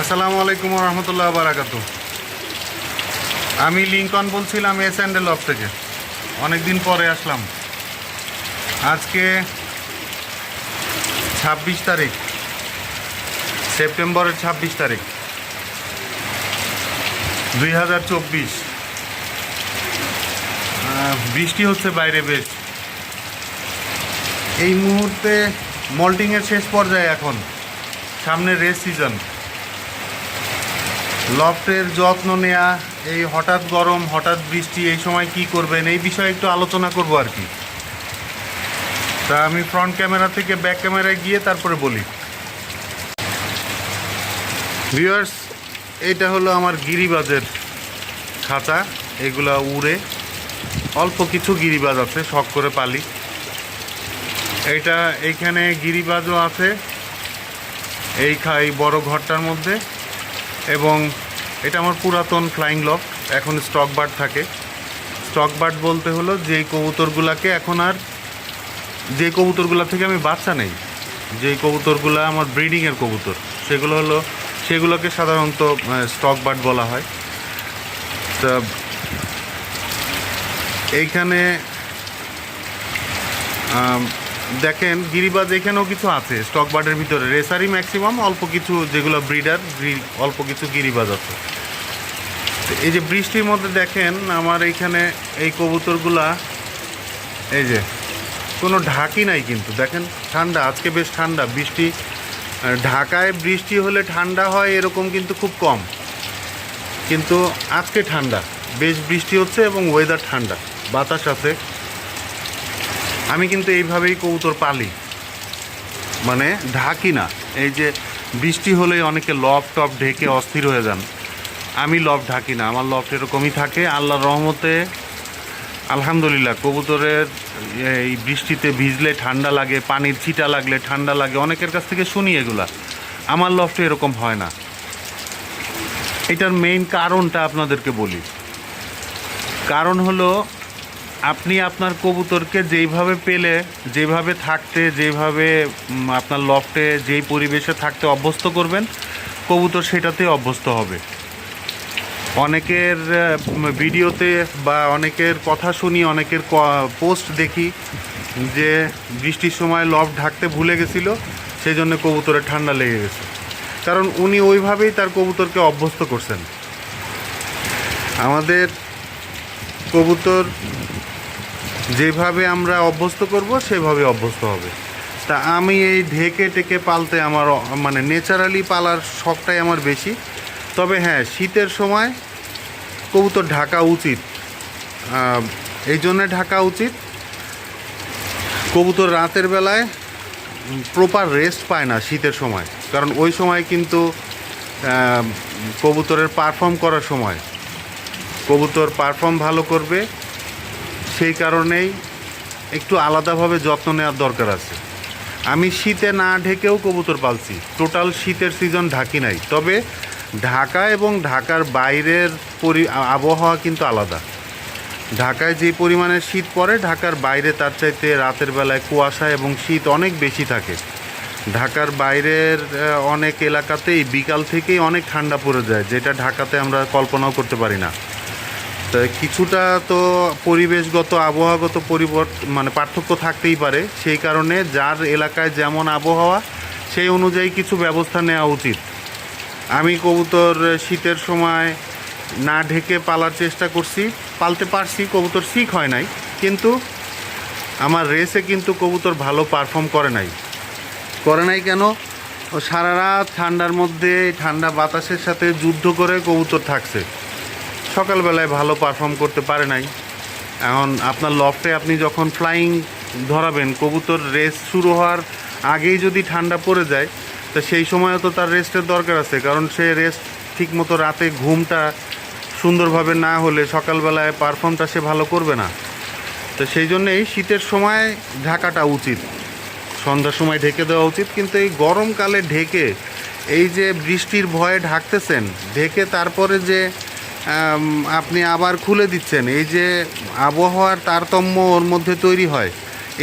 আসসালামু আলাইকুম রহমতুল্লাহ বারাকাত আমি লিঙ্কন বলছিলাম এস অ্যান্ডেল অফ থেকে। অনেক দিন পরে আসলাম। আজকে ছাব্বিশ তারিখ। সেপ্টেম্বরের ছাব্বিশ তারিখ। দুই হাজার চব্বিশ। বৃষ্টি হচ্ছে বাইরে বেশ। এই মুহূর্তে মল্টিংয়ের শেষ পর্যায়ে এখন। সামনে রেস সিজন। লফটের যত্ন নেয়া, এই হঠাৎ গরম, হঠাৎ বৃষ্টি, এই সময় কি করবেন? এই বিষয়ে একটু আলোচনা করব আর কি। তা আমি ফ্রন্ট ক্যামেরা থেকে ব্যাক ক্যামেরায় গিয়ে তারপরে বলি। ভিউয়ার্স এটা হলো আমার গিরিবাজের খাঁচা এগুলা উড়ে অল্প কিছু গিরিবাজ আছে, শখ করে পালি। এইটা এইখানে গিরিবাজও আছে। এই খা এই বড় ঘরটার মধ্যে। এবং এটা আমার পুরাতন ফ্লাইং লক এখন স্টক বার্ড থাকে। স্টক বার্ড বলতে হলো যেই কবুতরগুলাকে এখন আর যে কবুতরগুলা থেকে আমি বাচ্চা নেই, যেই কবুতরগুলো আমার ব্রিডিংয়ের কবুতর, সেগুলো হলো, সেগুলোকে সাধারণত স্টক বার্ড বলা হয়। তা, এইখানে দেখেন, গিরিবাজ এখানেও কিছু আছে। স্টক বার্ডের ভিতরে। রেসারি ম্যাক্সিমাম, অল্প কিছু যেগুলো ব্রিডার অল্প কিছু গিরিবাজ আছে। এই যে বৃষ্টির মধ্যে দেখেন, আমার এইখানে এই কবুতরগুলা, এই যে, কোনো ঢাকি নাই কিন্তু। দেখেন, ঠান্ডা, আজকে বেশ ঠান্ডা। বৃষ্টি ঢাকায় বৃষ্টি হলে ঠান্ডা হয়, এরকম কিন্তু খুব কম। কিন্তু আজকে ঠান্ডা। বেশ বৃষ্টি হচ্ছে এবং ওয়েদার ঠান্ডা। বাতাস আছে। আমি কিন্তু এইভাবেই কবুতর পালি। মানে ঢাকি না। এই যে বৃষ্টি হলেই অনেকে লফ টপ ঢেকে অস্থির হয়ে যান। আমি লফ ঢাকি না, আমার লফ এরকমই থাকে। আল্লাহর রহমতে, আলহামদুলিল্লাহ, কবুতরের এই বৃষ্টিতে ভিজলে ঠান্ডা লাগে, পানির ছিটা লাগলে ঠান্ডা লাগে, অনেকের কাছ থেকে শুনি এগুলা। আমার লফটে এরকম হয় না। এটার মেইন কারণটা আপনাদেরকে বলি। কারণ হলো আপনি আপনার কবুতরকে যেইভাবে পেলে যেভাবে থাকতে যেভাবে আপনার লফটে যেই পরিবেশে থাকতে অভ্যস্ত করবেন, কবুতর সেটাতে অভ্যস্ত হবে। অনেকের ভিডিওতে বা অনেকের কথা শুনি, অনেকের পোস্ট দেখি যে বৃষ্টির সময় লফ ঢাকতে ভুলে গেছিল সেই জন্য কবুতরের ঠান্ডা লেগে গেছে। কারণ উনি ওইভাবেই তার কবুতরকে অভ্যস্ত করছেন। আমাদের কবুতর যেভাবে আমরা অভ্যস্ত করব, সেভাবে অভ্যস্ত হবে। তা আমি এই ঢেকে টেকে পালতে আমার মানে ন্যাচারালি পালার শখটাই আমার বেশি। তবে হ্যাঁ শীতের সময় কবুতর ঢাকা উচিত। এই জন্যে ঢাকা উচিত। কবুতর রাতের বেলায় প্রপার রেস্ট পায় না শীতের সময়। কারণ ওই সময় কিন্তু কবুতরের পারফর্ম করার সময়। কবুতর পারফর্ম ভালো করবে। সেই কারণেই একটু আলাদাভাবে যত্ন নেওয়ার দরকার আছে। আমি শীতে না ঢেকেও কবুতর পালছি। টোটাল শীতের সিজন ঢাকি নাই। তবে ঢাকা এবং ঢাকার বাইরের পরি আবহাওয়া কিন্তু আলাদা। ঢাকায় যে পরিমাণে শীত পড়ে, ঢাকার বাইরে তার চাইতে রাতের বেলায় কুয়াশা এবং শীত অনেক বেশি থাকে। ঢাকার বাইরের অনেক এলাকাতেই বিকাল থেকেই অনেক ঠান্ডা পড়ে যায়, যেটা ঢাকাতে আমরা কল্পনাও করতে পারি না। তো কিছুটা তো পরিবেশগত, আবহাওয়াগত পরিবর্তন মানে পার্থক্য থাকতেই পারে। সেই কারণে যার এলাকায় যেমন আবহাওয়া, সেই অনুযায়ী কিছু ব্যবস্থা নেওয়া উচিত। আমি কবুতর শীতের সময় না ঢেকে পালার চেষ্টা করছি। পালতে পারছি, কবুতর শিখ হয় নাই। কিন্তু আমার রেসে কিন্তু কবুতর ভালো পারফর্ম করে নাই। করে নাই কেন? সারা রাত ঠান্ডার মধ্যে, ঠান্ডা বাতাসের সাথে যুদ্ধ করে কবুতর থাকছে। সকালবেলায় ভালো পারফর্ম করতে পারে নাই। এখন আপনার লফটে আপনি যখন ফ্লাইং ধরাবেন, কবুতর রেস শুরু হওয়ার আগেই যদি ঠান্ডা পড়ে যায়, তো সেই সময়ও তো তার রেস্টের দরকার আছে। কারণ সে রেস্ট ঠিকমতো রাতে ঘুমটা সুন্দরভাবে না হলে সকালবেলায় পারফর্মটা সে ভালো করবে না। তো সেই জন্যেই শীতের সময় ঢাকাটা উচিত। সন্ধ্যার সময় ঢেকে দেওয়া উচিত। কিন্তু এই গরমকালে ঢেকে, এই যে বৃষ্টির ভয়ে ঢাকতেছেন, ঢেকে তারপরে যে আপনি আবার খুলে দিচ্ছেন। এই যে আবহাওয়ার তারতম্য ওর মধ্যে তৈরি হয়,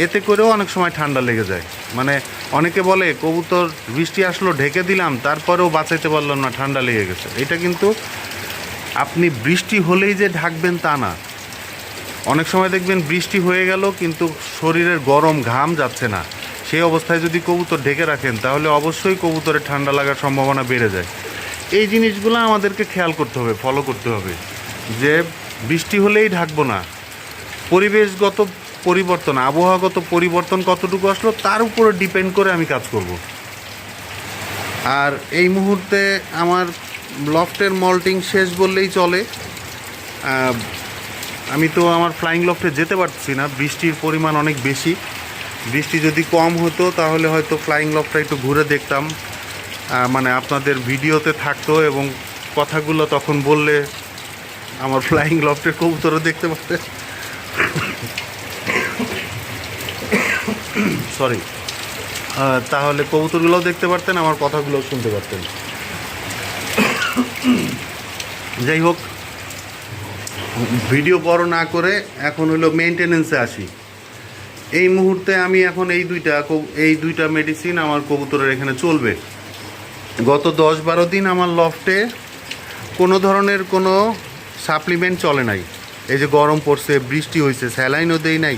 এতে করেও অনেক সময় ঠান্ডা লেগে যায়। মানে অনেকে বলে, কবুতর বৃষ্টি আসলো, ঢেকে দিলাম, তারপরেও বাঁচাইতে পারলাম না, ঠান্ডা লেগে গেছে। এটা কিন্তু আপনি বৃষ্টি হলেই যে ঢাকবেন তা না। অনেক সময় দেখবেন বৃষ্টি হয়ে গেল, কিন্তু শরীরের গরম ঘাম যাচ্ছে না। সেই অবস্থায় যদি কবুতর ঢেকে রাখেন, তাহলে অবশ্যই কবুতরের ঠান্ডা লাগার সম্ভাবনা বেড়ে যায়। এই জিনিসগুলো আমাদেরকে খেয়াল করতে হবে ফলো করতে হবে। যে বৃষ্টি হলেই ঢাকবো না। পরিবেশগত পরিবর্তন, আবহাওয়াগত পরিবর্তন কতটুকু আসলো, তার উপরে ডিপেন্ড করে আমি কাজ করব। আর এই মুহূর্তে আমার লফটের মল্টিং শেষ বললেই চলে। আমি তো আমার ফ্লাইং লফটে যেতে পারছি না, বৃষ্টির পরিমাণ অনেক বেশি। বৃষ্টি যদি কম হতো, তাহলে হয়তো ফ্লাইং লফটটা একটু ঘুরে দেখতাম। মানে আপনাদের ভিডিওতে থাকতো এবং কথাগুলো তখন বললে আমার ফ্লাইং লফটের কবুতরও দেখতে পারতে সরি তাহলে কবুতরগুলোও দেখতে পারতেন, আমার কথাগুলোও শুনতে পারতেন। যাই হোক, ভিডিও বড় না করে এখন হলো মেনটেনেন্সে আসি। এই মুহূর্তে আমি এখন এই দুইটা এই দুইটা মেডিসিন আমার কবুতরের এখানে চলবে। গত দশ বারো দিন আমার লফটে কোনো ধরনের কোনো সাপ্লিমেন্ট চলে নাই। এই যে গরম পড়ছে, বৃষ্টি হয়েছে স্যালাইনও দেই নাই,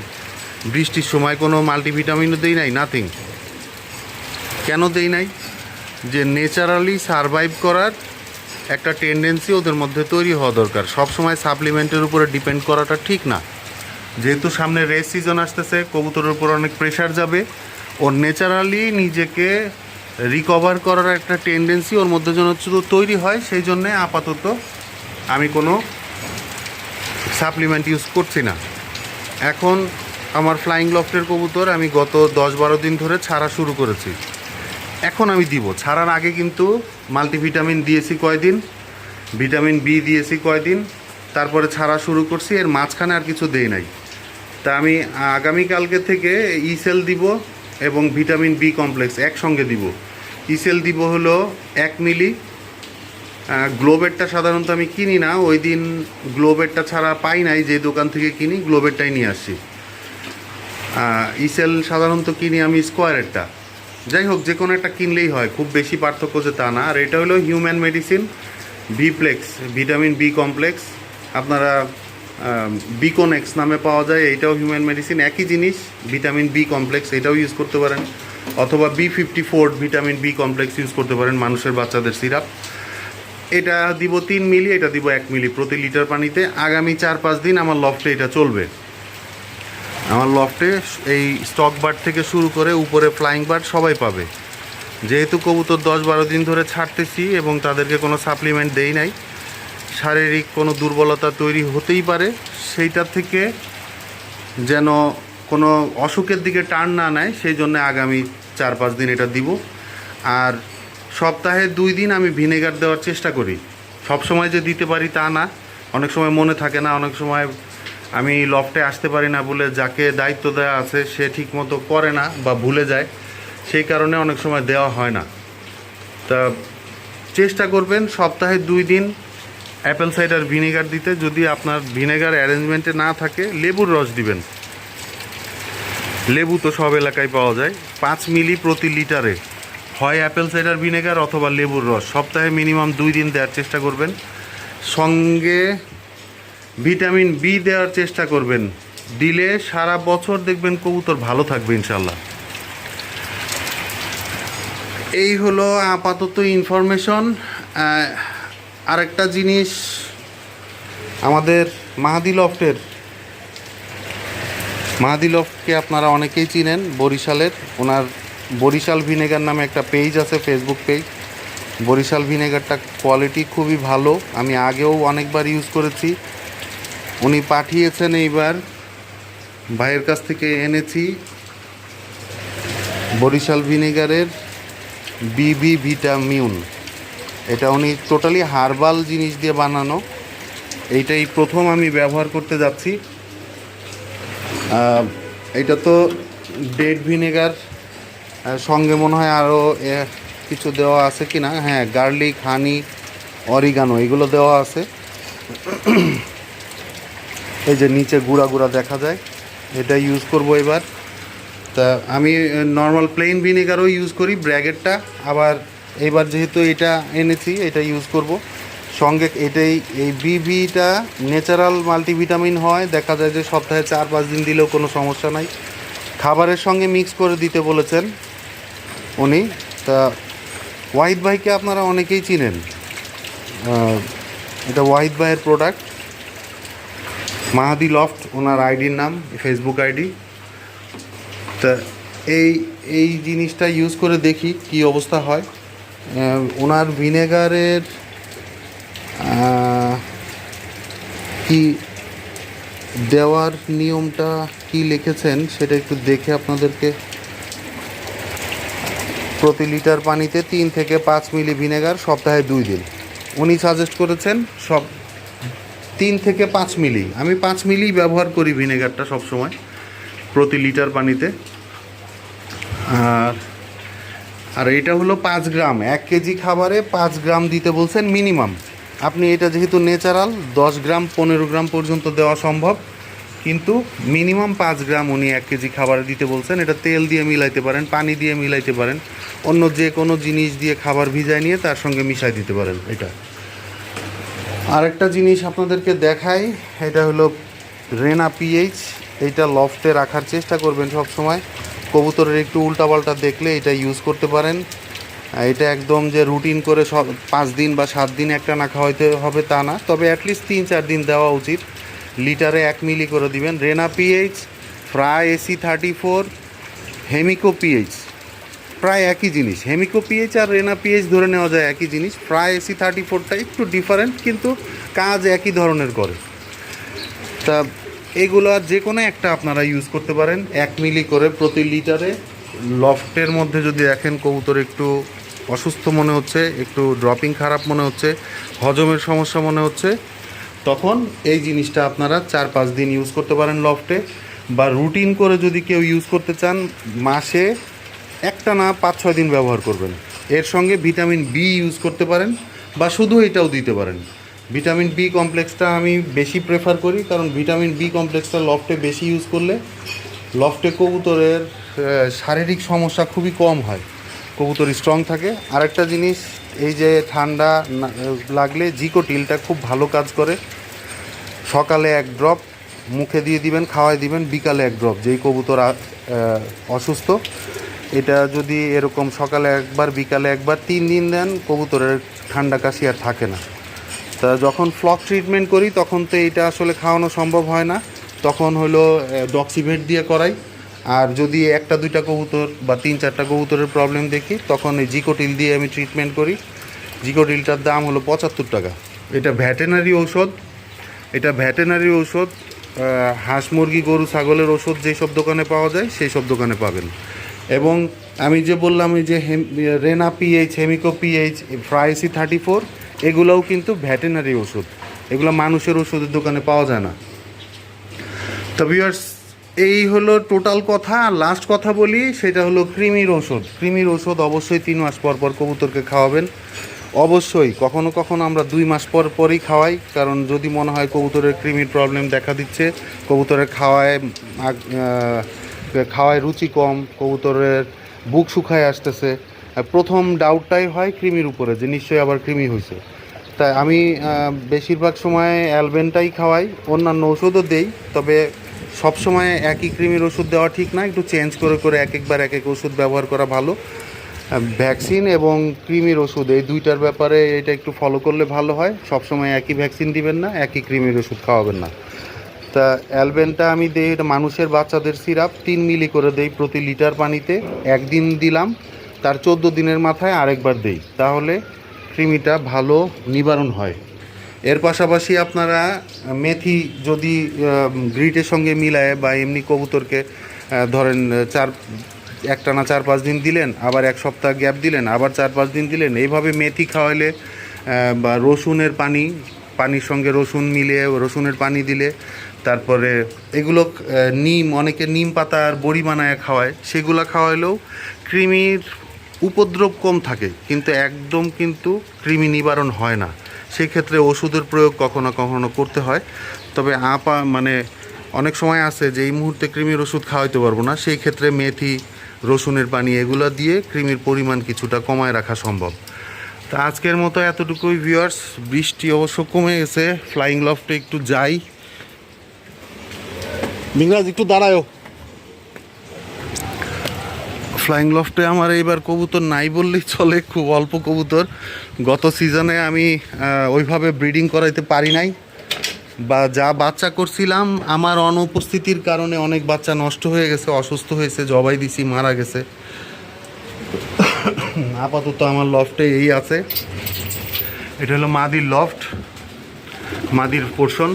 বৃষ্টির সময় কোনো মাল্টিভিটামিনও দেই নাই, নাথিং। কেন দেই নাই? যে ন্যাচারালি সারভাইভ করার একটা টেন্ডেন্সি ওদের মধ্যে তৈরি হওয়া দরকার। সবসময় সাপ্লিমেন্টের উপরে ডিপেন্ড করাটা ঠিক না। যেহেতু সামনে রেস সিজন আসতেছে, কবুতরের উপর অনেক প্রেশার যাবে ওর ন্যাচারালি নিজেকে রিকভার করার একটা টেন্ডেন্সি ওর মধ্যে যেন তৈরি হয়, সেই জন্যে আপাতত আমি কোনো সাপ্লিমেন্ট ইউজ করছি না। এখন আমার ফ্লাইং লফটের কবুতর আমি গত দশ বারো দিন ধরে ছাড়া শুরু করেছি। এখন আমি দিব। ছাড়ার আগে কিন্তু মাল্টিভিটামিন দিয়েছি কয়দিন ভিটামিন বি দিয়েছি কয়দিন, তারপরে ছাড়া শুরু করছি, এর মাঝখানে আর কিছু দেই নাই। তা আমি আগামীকালকে থেকে ইসেল দিব এবং ভিটামিন বি কমপ্লেক্স একসঙ্গে দিব। ইসেল দিব হলো এক মিলি। গ্লোবেরটা সাধারণত আমি কিনি না, ওই দিন গ্লোবেরটা ছাড়া পাই নাই, যে দোকান থেকে কিনি গ্লোবেরটাই নিয়ে আসি। ইসেল সাধারণত কিনি আমি স্কোয়ারেরটা। যাই হোক, যে কোনো একটা কিনলেই হয়, খুব বেশি পার্থক্য যে তা না। আর এটা হলো human medicine, Vplex, vitamin B complex. আপনারা বিকোনেক্স নামে পাওয়া যায়, এইটাও হিউম্যান মেডিসিন। একই জিনিস, ভিটামিন বি কমপ্লেক্স, এটাও ইউজ করতে পারেন। অথবা B fifty four vitamin B complex use করতে পারেন মানুষের বাচ্চাদের সিরাপ এটা দিব তিন মিলি, এটা দিব এক মিলি প্রতি লিটার পানিতে। আগামী চার পাঁচ দিন আমার লফটে এটা চলবে। আমার লফটে এই স্টক বার্ড থেকে শুরু করে উপরে ফ্লাইং বার্ড সবাই পাবে। যেহেতু কবুতর দশ বারো দিন ধরে ছাড়তেছি এবং তাদেরকে কোনো সাপ্লিমেন্ট দেই নাই, শারীরিক কোনো দুর্বলতা তৈরি হতেই পারে, সেইটা থেকে যেন কোনো অসুখের দিকে টার্ন না নেয়, সেই জন্য আগামী চার পাঁচ দিন এটা দিব। আর সপ্তাহে দুই দিন আমি ভিনেগার দেওয়ার চেষ্টা করি। সব সময় যে দিতে পারি তা না। অনেক সময় মনে থাকে না, অনেক সময় আমি লফটে আসতে পারি না বলে যাকে দায়িত্ব দেওয়া আছে সে ঠিকমতো করে না বা ভুলে যায়, সেই কারণে অনেক সময় দেওয়া হয় না। তা চেষ্টা করবেন সপ্তাহে দুই দিন অ্যাপেল সাইডার ভিনেগার দিতে। যদি আপনার ভিনেগার অ্যারেঞ্জমেন্টে না থাকে, লেবুর রস দিবেন। লেবু তো সব এলাকায় পাওয়া যায়। পাঁচ মিলি প্রতি লিটারে। হয় অ্যাপেল সাইডার ভিনেগার অথবা লেবুর রস। সপ্তাহে মিনিমাম দুই দিন দেওয়ার চেষ্টা করবেন। সঙ্গে ভিটামিন বি দেওয়ার চেষ্টা করবেন। দিলে সারা বছর দেখবেন কবুতর ভালো থাকবে ইনশাল্লাহ এই হলো আপাতত ইনফরমেশন। আরেকটা জিনিস আমাদের মাহাদি লফটের মাহাদি লফটকে আপনারা অনেকেই চিনেন, বরিশালের। ওনার বরিশাল ভিনেগার নামে একটা পেজ আছে ফেসবুক পেজ। বরিশাল ভিনেগারটা কোয়ালিটি খুবই ভালো। আমি আগেও অনেকবার ইউজ করেছি। উনি পাঠিয়েছেন এইবার। ভাইয়ের কাছ থেকে এনেছি। বরিশাল ভিনেগারের বিবি ভিটামিউন এটা উনি টোটালি হার্বাল জিনিস দিয়ে বানানো। এইটাই প্রথম আমি ব্যবহার করতে যাচ্ছি। এটা তো ডেড ভিনেগার সঙ্গে মনে হয় আরও কিছু দেওয়া আছে কি না হ্যাঁ গার্লিক, হানি, অরিগানো, এগুলো দেওয়া আছে। এই যে নিচে গুঁড়া গুঁড়া দেখা যায়, এটা ইউজ করব এবার। তা আমি নর্মাল প্লেন ভিনেগারও ইউজ করি ব্র্যাগেটটা আবার এবার যেহেতু এটা এনেছি, এটা ইউজ করব। সঙ্গে এটাই, এই বিবিটা ন্যাচারাল মাল্টিভিটামিন হয়, দেখা যায় যে সপ্তাহে চার পাঁচ দিন দিলেও কোনো সমস্যা নাই। খাবারের সঙ্গে মিক্স করে দিতে বলেছেন উনি। তা ওয়াহিদ ভাইকে আপনারা অনেকেই চিনেন। এটা ওয়াহিদ ভাইয়ের প্রোডাক্ট মাহাদি লফট ওনার আইডির নাম ফেসবুক আইডি তা এই এই জিনিসটা ইউজ করে দেখি কি অবস্থা হয়। ওনার ভিনেগারের কি দেওয়ার নিয়মটা কি লিখেছেন সেটা একটু দেখে আপনাদেরকে। প্রতি লিটার পানিতে তিন থেকে পাঁচ মিলি ভিনেগার, সপ্তাহে দুই দিন। উনি সাজেস্ট করেছেন সব তিন থেকে পাঁচ মিলি। আমি পাঁচ মিলি ব্যবহার করি ভিনেগারটা সবসময় প্রতি লিটার পানিতে। আর আর এটা হলো পাঁচ গ্রাম। এক কেজি খাবারে পাঁচ গ্রাম দিতে বলছেন মিনিমাম। আপনি এটা যেহেতু ন্যাচারাল দশ গ্রাম, পনেরো গ্রাম পর্যন্ত দেওয়া সম্ভব। কিন্তু মিনিমাম পাঁচ গ্রাম উনি এক কেজি খাবারে দিতে বলছেন। এটা তেল দিয়ে মিলাইতে পারেন, পানি দিয়ে মিলাইতে পারেন। অন্য যে কোনো জিনিস দিয়ে খাবার ভিজায় নিয়ে তার সঙ্গে মিশাই দিতে পারেন এটা। আরেকটা জিনিস আপনাদেরকে দেখাই, এটা হলো রেনা পিএইচ এইটা লফটে রাখার চেষ্টা করবেন সব সময় কবুতরের একটু উল্টাপাল্টা দেখলে এটা ইউজ করতে পারেন। এটা একদম যে রুটিন করে সব পাঁচ দিন বা সাত দিন একটা না খাওয়াইতে হবে তা না। তবে অ্যাটলিস্ট তিন, চার দিন দেওয়া উচিত। লিটারে এক মিলি করে দিবেন। Rena PH fry AC thirty four Hemico PH প্রায় একই জিনিস। হেমিকো পিএইচ আর রেনা পিএইচ ধরে নেওয়া যায় একই জিনিস। প্রায় এসি থার্টি ফোরটা একটু ডিফারেন্ট কিন্তু কাজ একই ধরনের করে। তা এগুলো আর যে কোনো একটা আপনারা ইউজ করতে পারেন। এক মিলি করে প্রতি লিটারে। লফটের মধ্যে যদি দেখেন কবুতর একটু অসুস্থ মনে হচ্ছে, একটু ড্রপিং খারাপ মনে হচ্ছে, হজমের সমস্যা মনে হচ্ছে, তখন এই জিনিসটা আপনারা চার পাঁচ দিন ইউজ করতে পারেন লফটে বা রুটিন করে যদি কেউ ইউজ করতে চান, মাসে একটা না পাঁচ ছয় দিন ব্যবহার করবেন। এর সঙ্গে ভিটামিন বি ইউজ করতে পারেন বা শুধু এটাও দিতে পারেন। ভিটামিন বি কমপ্লেক্সটা আমি বেশি প্রেফার করি কারণ ভিটামিন বি কমপ্লেক্সটা লফটে বেশি ইউজ করলে লফটে কবুতরের শারীরিক সমস্যা খুবই কম হয়। কবুতর স্ট্রং থাকে। আরেকটা জিনিস, এই যে ঠান্ডা লাগলে জিকোটিলটা খুব ভালো কাজ করে। সকালে এক ড্রপ মুখে দিয়ে দিবেন খাওয়াই দিবেন, বিকালে এক ড্রপ যেই কবুতর অসুস্থ। এটা যদি এরকম সকালে একবার, বিকালে একবার, তিন দিন দেন, কবুতরের ঠান্ডা কাশি আর থাকে না। তা যখন ফ্লক ট্রিটমেন্ট করি, তখন তো এটা আসলে খাওয়ানো সম্ভব হয় না। তখন হলো ডক্সিভেট দিয়ে করাই। আর যদি একটা, দুইটা কবুতর বা তিন, চারটা কবুতরের প্রবলেম দেখি, তখন এই জিকোটিল দিয়ে আমি ট্রিটমেন্ট করি। জিকোটিলটার দাম হলো পঁচাত্তর টাকা। এটা ভ্যাটেনারি ঔষধ। এটা ভ্যাটেনারি ঔষধ হাঁস মুরগি, গরু, ছাগলের ওষুধ যেসব দোকানে পাওয়া যায়, সেই সব দোকানে পাবেন। এবং আমি যে বললাম, এই যে রেনা পিএইচ হেমিকো পিএইচ ফ্রাইসি থার্টি ফোর এগুলোও কিন্তু ভ্যাটেনারি ওষুধ এগুলো মানুষের ওষুধের দোকানে পাওয়া যায় না। তো ভিউয়ার্স এই হলো টোটাল কথা, আর লাস্ট কথা বলি, সেটা হলো কৃমির ওষুধ কৃমির ওষুধ অবশ্যই তিন মাস পর পর কবুতরকে খাওয়াবেন। অবশ্যই, কখনো কখনো আমরা দুই মাস পর পরই খাওয়াই, কারণ যদি মনে হয় কবুতরের কৃমির প্রবলেম দেখা দিচ্ছে, কবুতরের খাওয়ায় খাওয়ায় রুচি কম, কবুতরের বুক শুকায় আসতেছে প্রথম ডাউটটাই হয় কৃমির উপরে, যে নিশ্চয়ই আবার কৃমি হয়েছে তাই আমি বেশিরভাগ সময় অ্যালবেনটাই খাওয়াই, অন্যান্য ওষুধও দেই, তবে সব সময় একই কৃমির ওষুধ দেওয়া ঠিক না, একটু চেঞ্জ করে করে এক একবার এক এক ওষুধ ব্যবহার করা ভালো। ভ্যাকসিন এবং কৃমির ওষুধ, এই দুইটার ব্যাপারে এটা একটু ফলো করলে ভালো হয়। সব সময় একই ভ্যাকসিন দিবেন না, একই কৃমির ওষুধ খাওয়াবেন না। তা অ্যালবেনটা আমি দিই, এটা মানুষের বাচ্চাদের সিরাপ, তিন মিলি করে দেই প্রতি লিটার পানিতে। একদিন দিলাম, তার চোদ্দ দিনের মাথায় আরেকবার দেই। তাহলে কৃমিটা ভালো নিবারণ হয়। এর পাশাপাশি আপনারা মেথি যদি গ্রিটের সঙ্গে মিলায় বা এমনি কবুতরকে ধরেন, চার, একটানা চার, পাঁচ দিন দিলেন, আবার এক সপ্তাহ গ্যাপ দিলেন, আবার চার, পাঁচ দিন দিলেন, এইভাবে মেথি খাওয়াইলে বা রসুনের পানি, পানির সঙ্গে রসুন মিলিয়ে রসুনের পানি দিলে, তারপরে এগুলো নিম, অনেকে নিম পাতা আর বড়ি বানায় খাওয়ায়, সেগুলো খাওয়াইলেও কৃমির উপদ্রব কম থাকে, কিন্তু একদম কিন্তু কৃমি নিবারণ হয় না। সেই ক্ষেত্রে ওষুধের প্রয়োগ কখনো কখনো করতে হয়। তবে আপা মানে অনেক সময় আছে যে, এই মুহূর্তে কৃমির ওষুধ খাওয়াইতে পারব না। সেই ক্ষেত্রে মেথি, রসুনের পানি এগুলো দিয়ে কৃমির পরিমাণ কিছুটা কমায় রাখা সম্ভব। তা আজকের মতো এতটুকুই ভিউয়ার্স বৃষ্টি অবশ্য কমে গেছে। ফ্লাইং লফটে একটু যাই। মিংরাজ একটু দাঁড়ায়ও ফ্লাইং লফটে আমার এইবার কবুতর নাই বললেই চলে। খুব অল্প কবুতর। গত সিজনে আমি ওইভাবে ব্রিডিং করাইতে পারি নাই। বা যা বাচ্চা করছিলাম, আমার অনুপস্থিতির কারণে অনেক বাচ্চা নষ্ট হয়ে গেছে, অসুস্থ হয়েছে, জবাই দিছি, মারা গেছে। আপাতত আমার লফটে এই আছে। এটা হলো মাদির লফট মাদির পোর্শন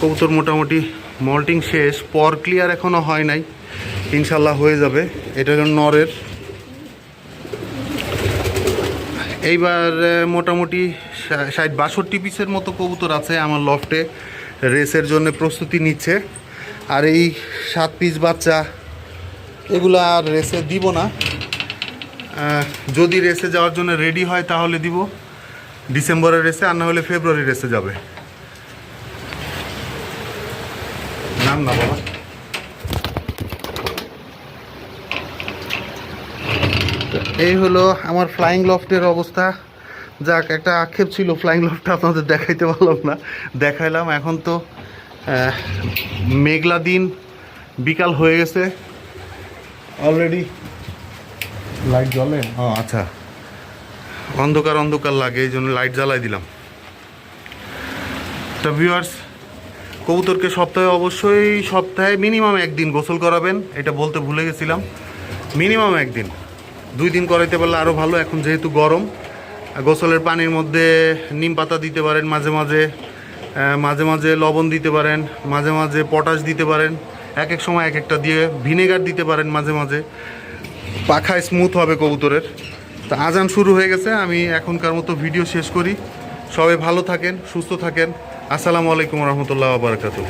কবুতর মোটামুটি মল্টিং শেষ, পর ক্লিয়ার এখনও হয় নাই। ইনশাল্লাহ হয়ে যাবে। এটা হলো নরের। এইবার মোটামুটি ষাট বাষট্টি পিসের মতো কবুতর আছে আমার লফটে। রেসের জন্য প্রস্তুতি নিচ্ছে। আর এই সাত পিস বাচ্চা, এগুলো আর রেসে দিব না। যদি রেসে যাওয়ার জন্য রেডি হয় তাহলে দিব। ডিসেম্বরের রেসে, আর না হলে ফেব্রুয়ারি রেসে যাবে। নাম না বাবা। এই হলো আমার ফ্লাইং লফটের অবস্থা। যাক, একটা আক্ষেপ ছিল ফ্লাইং লফটটা আপনাদের দেখাইতে পারলাম না। দেখাইলাম, এখন তো মেঘলা দিন, বিকাল হয়ে গেছে। অলরেডি লাইট জ্বলে? ও আচ্ছা। অন্ধকার অন্ধকার লাগে, এই জন্য লাইট জ্বালাই দিলাম। তা ভিউয়ার্স কবুতরকে সপ্তাহে অবশ্যই সপ্তাহে মিনিমাম একদিন গোসল করাবেন, এটা বলতে ভুলে গেছিলাম। মিনিমাম একদিন। দুই দিন করাইতে পারলে আরও ভালো। এখন যেহেতু গরম, গোসলের পানির মধ্যে নিম পাতা দিতে পারেন, মাঝে মাঝে মাঝে মাঝে লবণ দিতে পারেন, মাঝে মাঝে পটাশ দিতে পারেন এক এক সময় এক একটা দিয়ে ভিনেগার দিতে পারেন মাঝে মাঝে। পাখা স্মুথ হবে কবুতরের। তা আজান শুরু হয়ে গেছে, আমি এখনকার মতো ভিডিও শেষ করি। সবাই ভালো থাকেন, সুস্থ থাকেন। আসসালামু আলাইকুম রহমতুল্লাহ বারকাতু